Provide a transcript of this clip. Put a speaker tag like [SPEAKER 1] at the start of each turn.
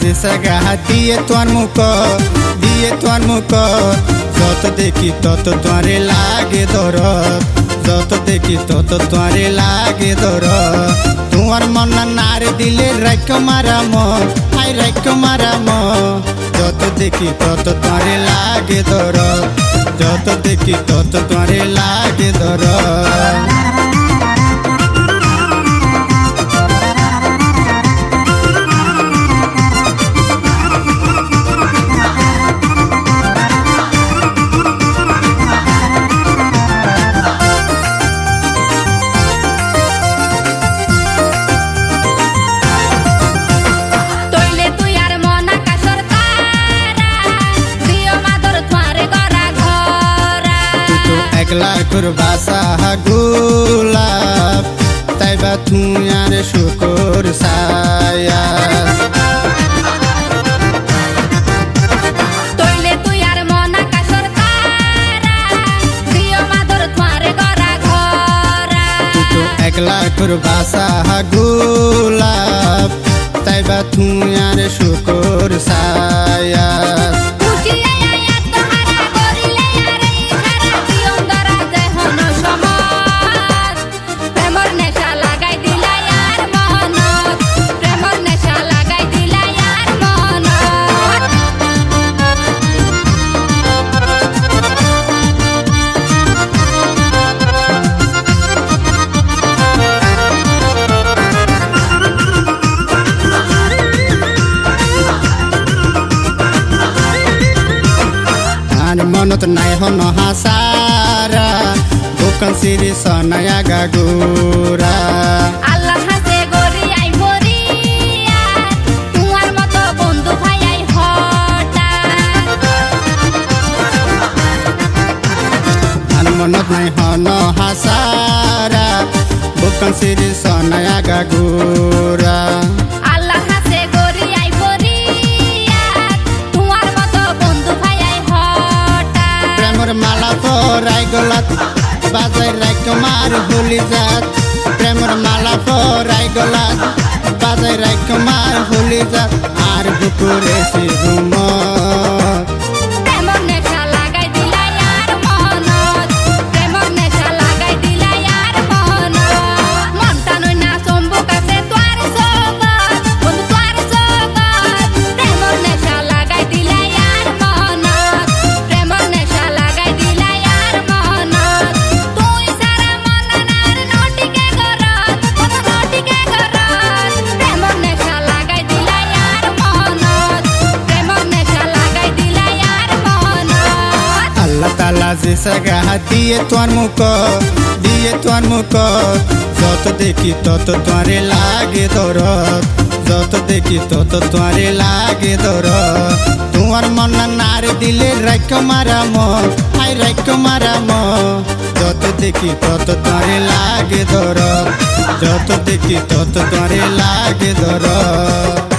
[SPEAKER 1] যে সাগা দিয়ে তোর মুখ, দিয়ে তোর মুখ। যত দেখি তত তোরে লাগে দর যত দেখি তত তোরে লাগে দর তোমার মন নারে দিলে রাখ মারাম আই রাখ মারাম যত দেখি তত তোরে লাগে দর যত দেখি তত তোরে লাগে দর তো একলা তোর বাসা গোলাপ। তাই বা তুই আর শুকর সায়া একলা তোর বাসা গোলাপ। তাই বা তুই আর শুকর
[SPEAKER 2] মনত
[SPEAKER 1] নাই হন হাসারা দোকান সিরি সনায়া গাগুরা মনত নাই হন হাসারা দোকান সিরি সনায়া গাগুরা। পরাই গলাত বাজাই তোমার কুমার জাত। প্রেমর মালা পরাই গলাত। যে সাগা দিয়ে তোর মুখ, দিয়ে তোর মুখ। যত দেখি তত তোরে লাগে দরদ, যত দেখি তত তোরে লাগে দরদ। তোমার মন নারে দিলে রাখ মারাম আই রাখ মারাম যত দেখি তত তোরে লাগে দরদ, যত দেখি তত তোরে লাগে দরদ।